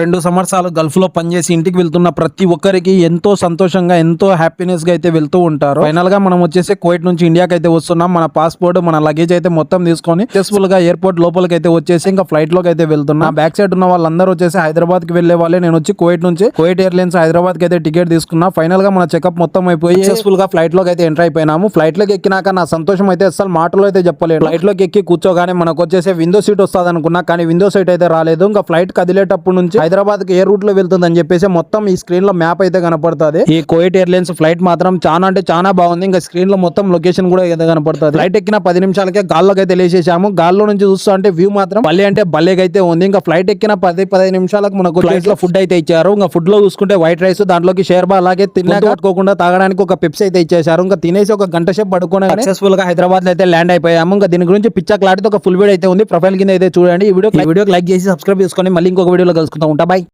రెండు సంవత్సరాలు గల్ఫ్లో పనిచేసి ఇంటికి వెళ్తున్న ప్రతి ఒక్కరికి ఎంతో సంతోషంగా ఎంతో హ్యాపీనెస్గా అయితే వెళ్తూ ఉంటారు. ఫైనల్గా మనం వచ్చేసి కువైట్ నుంచి ఇండియాకి అయితే వస్తున్నాం. మన పాస్పోర్ట్ మన లగేజ్ అయితే మొత్తం తీసుకొని సక్సెస్ఫుల్గా ఎయిర్పోర్ట్ లోపలికి అయితే వచ్చేసి ఇంకా ఫ్లైట్లోకి అయితే వెళ్తున్నా బ్యాక్ సైడ్ ఉన్న వాళ్ళందరూ వచ్చేసి హైదరాబాద్కి వెళ్ళే వాళ్ళే. నేను వచ్చి కువైట్ నుంచి కువైట్ ఎయిర్లైన్స్ హైదరాబాద్కి అయితే టికెట్ తీసుకున్నా. ఫైనల్గా మన చెకప్ మొత్తం అయిపోయి సక్సెస్ఫుల్గా ఫ్లైట్లోకి అయితే ఎంటర్ అయిపోయినాము. ఫ్లైట్లోకి ఎక్కినాక నా సంతోషం అయితే అసలు మాటలో అయితే చెప్పలేదు ఫ్లైట్లోకి ఎక్కి కూర్చోగానే మనకు వచ్చేసి విండో సీట్ వస్తుంది అనుకున్నా కానీ విండో సీట్ అయితే రాలేదు. ఇంకా ఫ్లైట్ కదిలేటప్పుడు నుంచి హైదరాబాద్కి ఏ రూట్లో వెళ్తుంది అని చెప్పేసి మొత్తం ఈ స్క్రీన్లో మ్యాప్ అయితే కనపడుతుంది. ఈ కోయిట్ ఎయిర్లైన్స్ ఫ్లైట్ మాత్రం చాలా అంటే చాలా బాగుంది. ఇంకా స్క్రీన్లో మొత్తం లొకేషన్ కూడా అయితే కనపడుతుంది. ఫ్లైట్ ఎక్కిన పది నిమిషాలకే గాల్లోకి అయితే లేచేసాము గాల్లో నుంచి చూస్తా అంటే వ్యూ మాత్రం భలే అంటే భలేగా అయితే ఉంది. ఇంకా ఫ్లైట్ ఎక్కిన పది పదిహేను నిమిషాలకు మనకు ఫ్లైట్లో ఫుడ్ అయితే ఇచ్చారు. ఇంకా ఫుడ్లో చూసుకుంటే వైట్ రైస్ దాంట్లోకి షేర్బా అలాగే తిన్నాక పట్టుకోకుండా తాగడానికి ఒక పెప్సీ అయితే ఇచ్చేసారు ఇంకా తినేసి ఒక గంట సేపు పడుకునే సక్సెస్ఫుల్గా హైదరాబాద్లో అయితే ల్యాండ్ అయిపోయాము. ఇంకా దీని గురించి పిచ్చా క్లారిటీ ఒక ఫుల్ వీడియో అయితే ఉంది. ప్రొఫైల్ కింద అయితే చూడండి. ఈ వీడియో వీడియోకి లైక్ చేసి సబ్స్క్రైబ్ చేసుకొని మళ్ళీ ఇంకొక వీడియోలో ông đã bay